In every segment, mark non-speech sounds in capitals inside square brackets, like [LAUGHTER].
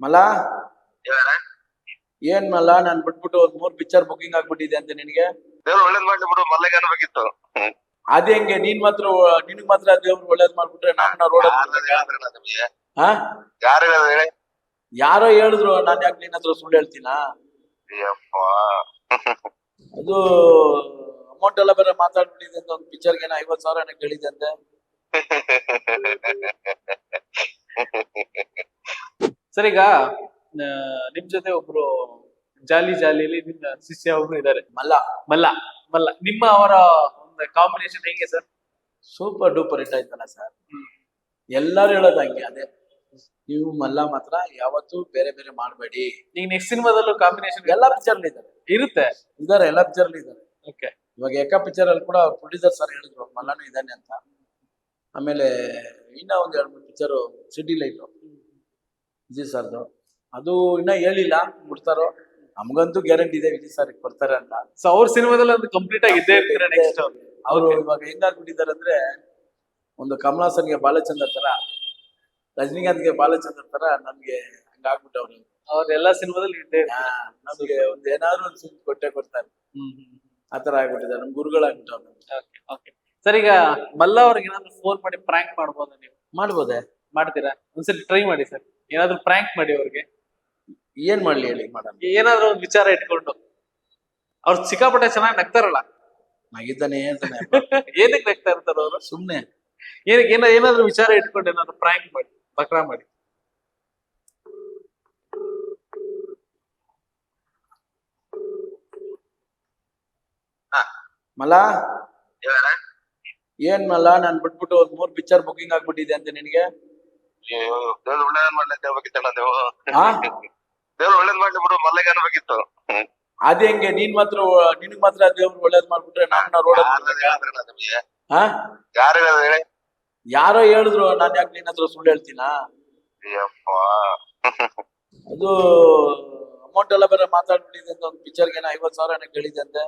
ಮಲ್ಲ ಏನ್ ಮಲ್ಲ ನಾನ್ ಬಿಟ್ಬಿಟ್ಟು ಒಂದ್ ಮೂರ್ ಪಿಕ್ಚರ್ ಬುಕಿಂಗ್ ಆಗ್ಬಿಟ್ಟಿದೆ ಅಂತ ನಿನಗೆ. ದೇವ್ರು ಒಳ್ಳೇದ್ ಮಾಡ್ಲಿ ಬಿಡು ಮಲ್ಲಿಗೆ ಅನ್ಬೇಕಿತ್ತು ಅದೇ ಹೆಂಗೆ? ನೀನ್ ಮಾತ್ರ ನಿನಗ್ ಮಾತ್ರ ದೇವ್ರು ಒಳ್ಳೇದ್ ಮಾಡ್ಬಿಟ್ರೆ ನಾನು ರೋಡ್ ಹಾ? ಯಾರು ಹೇಳಿ? ಯಾರೋ ಹೇಳಿದ್ರು ನಾನ್ ಯಾಕೆ ನಿನ್ನ ಹತ್ರ ಸುಳ್ಳು ಹೇಳ್ತೀನಾ? ಅಯ್ಯಪ್ಪ. ಅದು ಅಮೌಂಟ್ ಎಲ್ಲ ಬೇರೆ ಮಾತಾಡ್ಬಿಟ್ಟಿದೆ ಅಂತ ಒಂದು ಪಿಕ್ಚರ್ಗೆ ಐವತ್ ಸಾವಿರ ಕೇಳಿದೆ ಅಂತೆ. [LAUGHS] ಸರ್ ಈಗ ನಿಮ್ ಜೊತೆ ಒಬ್ರು ಜಾಲಿ ಜಾಲಿಯಲ್ಲಿ ನಿಮ್ಮ ಶಿಷ್ಯ ಒಬ್ರು ಇದಾರೆ. ಮಲ್ಲ. ಮಲ್ಲ ಮಲ್ಲ. ನಿಮ್ಮ ಅವರ ಒಂದು ಕಾಂಬಿನೇಷನ್ ಹೆಂಗೆ ಸರ್? ಸೂಪರ್ ಡೂಪರ್ ಹಿಟ್ ಆಯ್ತಲ್ಲ ಸರ್. ಎಲ್ಲಾರು ಹೇಳೋದು ಹಂಗೆ ಅದೇ. ನೀವು ಮಲ್ಲ ಮಾತ್ರ ಯಾವತ್ತೂ ಬೇರೆ ಬೇರೆ ಮಾಡಬೇಡಿ. ಈಗ ನೆಕ್ಸ್ಟ್ ಸಿನಿಮಾದಲ್ಲೂ ಕಾಂಬಿನೇಷನ್ ಎಲ್ಲ ಪಿಕ್ಚರ್ ಇದ್ದಾರೆ ಇರುತ್ತೆ? ಇದಾರೆ ಎಲ್ಲ ಪಿಕ್ಚರ್ ಇದ್ದಾರೆ ಓಕೆ ಇವಾಗ ಏಕ ಪಿಕ್ಚರ್ ಅಲ್ಲಿ ಕೂಡ ಪ್ರೊಡ್ಯೂಸರ್ ಸರ್ ಹೇಳಿದ್ರು ಮಲ್ಲನು ಇದ್ದಾನೆ ಅಂತ. ಆಮೇಲೆ ಇನ್ನ ಒಂದ್ ಎರಡು ಮೂರು ಪಿಕ್ಚರ್ ಸಿಟಿ ಲೈಟ್ ವಿಜಯ್ ಸರ್ದು. ಅದು ಇನ್ನ ಹೇಳಿಲ್ಲ ಬಿಡ್ತಾರೋ ನಮ್ಗಂತೂ ಗ್ಯಾರಂಟಿ ಇದೆ ವಿಜಯ್ ಸರ್ ಕೊಡ್ತಾರೆ ಅಂತ. ಸೊ ಅವ್ರ ಸಿನಿಮಾದಲ್ಲಿ ಅದು ಕಂಪ್ಲೀಟ್ ಆಗಿ ಇದ್ದೇ ಇರ್ತೀರ ನೆಕ್ಸ್ಟ್ ಅವರು ಇವಾಗ ಹೆಂಗಾಗ್ಬಿಟ್ಟಿದ್ದಾರೆ ಅಂದ್ರೆ ಒಂದು ಕಮಲಾಸನ್ಗೆ ಬಾಲಚಂದ್ರ ತರ ರಜನಿಕಾಂತ್ಗೆ ಬಾಲಚಂದ್ರ ತರ ನಮ್ಗೆ ಹಂಗಾಗ್ಬಿಟ್ಟವ್ರು ಅವ್ರ. ಎಲ್ಲಾ ಸಿನಿಮಾದಲ್ಲಿ ಇದ್ದೇ ನಮ್ಗೆ ಒಂದ್ ಏನಾದ್ರು ಒಂದು ಸುದ್ದಿ ಕೊಟ್ಟೆ ಕೊಡ್ತಾರೆ. ಆತರ ಆಗ್ಬಿಟ್ಟಿದ್ದಾರೆ ನಮ್ ಗುರುಗಳಾಗ್ಬಿಟ್ಟವ್ರು ಓಕೆ ಸರ್ ಈಗ ಮಲ್ಲ ಅವ್ರಿಗೆ ಏನಾದ್ರು ಫೋನ್ ಮಾಡಿ ಪ್ರ್ಯಾಂಕ್ ಮಾಡ್ಬೋದಾ ನೀವು? ಮಾಡ್ಬೋದೇ? ಮಾಡ್ತೀರಾ? ಒಂದ್ಸರಿ ಟ್ರೈ ಮಾಡಿ ಸರ್ ಏನಾದ್ರು ಪ್ರ್ಯಾಂಕ್ ಮಾಡಿ ಅವ್ರಿಗೆ? ಏನ್ ಮಾಡ್ಲಿ ಹೇಳಿ ಮಾಡೋಣ ಏನಾದ್ರು ಒಂದು ವಿಚಾರ ಇಟ್ಕೊಂಡು. ಅವ್ರು ಸಿಕ್ಕಾಪಟ್ಟೆ ಚೆನ್ನಾಗಿ ನಗ್ತಾರಲ್ಲ? ನಗಿದ್ದಾನೆ ಅಂತಾನೆ. [LAUGHS] ಏನಕ್ಕೆ ನಗ್ತಾ ಇರ್ತಾರ ಅವರು? ಸುಮ್ನೆ. ಏನಕ್ಕೆ ಏನ ಏನಾದ್ರು ವಿಚಾರ ಇಟ್ಕೊಂಡು ಏನಾದ್ರು ಪ್ರ್ಯಾಂಕ್ ಮಾಡಿ ಬಕ್ರಾ ಮಾಡಿ. ಮಲ್ಲ? ಏನ್ ಮಲ್ಲ ನಾನ್ ಬಿಟ್ಬಿಟ್ಟು ಒಂದ್ ಮೂರ್ ಪಿಕ್ಚರ್ ಬುಕಿಂಗ್ ಆಗ್ಬಿಟ್ಟಿದೆ ಅಂತ ನಿನಗೆ? ದೇವ್ರು ಒಳ್ಳೇದ್ ಮಾಡ್ಲಿ ಅಂತ ಹೇಳ್ಬೇಕಿತ್ತಣ್ಣ ನೀವು? ಹಾ ದೇವ್ರು ಒಳ್ಳೇದ್ ಮಾಡ್ಲಿ ಬಿಡು ಮಲ್ಲಿಗೆ ಅನ್ಬೇಕಿತ್ತು ಅದ್ ಹೆಂಗೆ? ನೀನ್ ಮಾತ್ರ ನಿನಗ್ ಮಾತ್ರ ದೇವ್ರು ಒಳ್ಳೇದ್ ಮಾಡ್ಬಿಟ್ರೆ ನಾನು ರೋಡ್ ನಿಮ್ಗೆ? ಹಾ ಯಾರು ಹೇಳೋದು ಹೇಳಿ? ಯಾರೋ ಹೇಳಿದ್ರು ನಾನ್ ಯಾಕೆ ನಿನ್ನ ಹತ್ರ ಸುಳ್ಳು ಹೇಳ್ತೀನಾ? ಅಯ್ಯಪ್ಪ ಅದು ಅಮೌಂಟ್ ಎಲ್ಲ ಬೇರೆ ಮಾತಾಡ್ಬಿಟ್ಟಿದೆ ಅಂತ ಒಂದು ಪಿಕ್ಚರ್ಗೆ ಐವತ್ ಸಾವಿರ ಕೇಳಿದೆ ಅಂತೆ.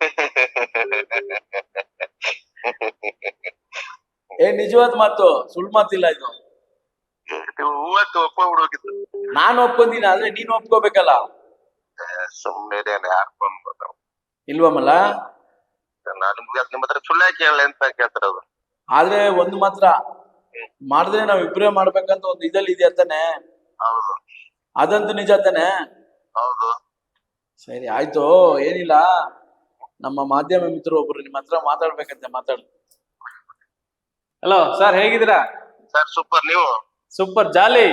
[LAUGHS] ಏ ನಿಜವಾದ ಮಾತು ಸುಳ್ಳು ಮಾತಿಲ್ಲ ಇದು. ಹೂವತ್ತು ಒಪ್ಕೊಂಡ್ಬಿಡ್ಬೇಕಿತ್ತು ನಾನು ಒಪ್ಕೊಂದಿನ ಆದ್ರೆ ನೀನು ಒಪ್ಕೋಬೇಕಲ್ಲ? ಸುಮ್ಮನೆ ಇಲ್ವಮ್ಮಲ್ಲ ನಾನು ನಿಮ್ಗೆ ನಿಮ್ಮ ಹತ್ರ ಸುಳ್ಳು ಕೇಳಲ್ಲ ಅಂತ ಕೇಳ್ತಾರೆ ಅದು ಆದ್ರೆ ಒಂದು ಮಾತ್ರ ಮಾಡಿದ್ರೆ ನಾವ್ ಇಬ್ರೇ ಮಾಡ್ಬೇಕಂತ ಒಂದು ಇದಲ್ಲಿ ಇದೆ ತಾನೆ? ಹೌದು. ಅದಂತೂ ನಿಜ ತಾನೆ? ಹೌದು. ಸರಿ ಆಯ್ತು ಏನಿಲ್ಲ. ನಮ್ಮ ಮಾಧ್ಯಮ ಮಿತ್ರರು ಒಬ್ರು ನಿಮ್ಮ ಹತ್ರ ಮಾತಾಡ್ಬೇಕಂತೆ ಮಾತಾಡ್. ಹಲೋ ಸರ್ ಹೇಗಿದ್ದೀರಾ? ಸರ್ ಸೂಪರ್ ನೀವು? Super jolly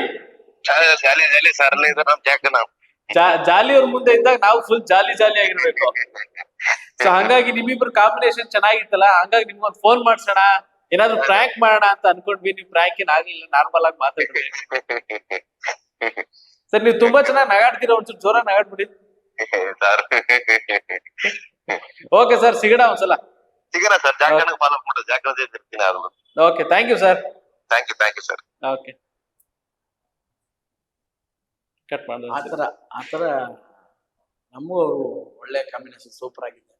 jolly jolly sir ನಮ್ ಜಾಕ ನಾವು. ಜಾಲಿ ಅವ್ರ ಮುಂದೆ ಇದ್ದಾಗ ನಾವು ಫುಲ್ ಜಾಲಿ ಜಾಲಿ ಆಗಿರ್ಬೇಕು. ಸೊ ಹಂಗಾಗಿ ನಿಮ್ಮಿಬ್ರು ಕಾಂಬಿನೇಷನ್ ಚೆನ್ನಾಗಿತ್ತಲ್ಲ? ಹಂಗಾಗಿ ನಿಮ್ಗೊಂದು ಫೋನ್ ಮಾಡ್ಸೋಣ. ಏನಾದ್ರು ಪ್ರ್ಯಾಂಕ್ ಮಾಡೋಣ ಅಂತ ಅನ್ಕೊಂಡ್ವಿ. ನೀವು ಪ್ರ್ಯಾಂಕ್ ಏನ್ ಆಗ್ಲಿಲ್ಲ. ನಾರ್ಮಲ್ ಆಗಿ ಮಾತಾಡ್ರಿ. ಸರ್ ನೀವು ತುಂಬಾ ಚೆನ್ನಾಗಿ ನಗಾಡ್ತೀರಾ. ಒಂಚೂರು ಜೋರ ನಗಾಡ್ಬಿಡಿ. ಸರ್ ಓಕೆ ಸರ್ ಸಿಗೋಣ ಒಂದ್ಸಲ. ಸಿಗೋಣ ಸರ್ ಜಾಕನ ಫಾಲೋ ಮಾಡೋ ಜಾಕನ ಜೊತೆ okay thank you sir thank you thank you sir okay cut ಮಾಡೋದು ಆತರ ಆತರ ನಮಗೂ ಅವರು ಒಳ್ಳೆ ಕಾಂಬಿನೇಷನ್ ಸೂಪರ್ ಆಗಿದೆ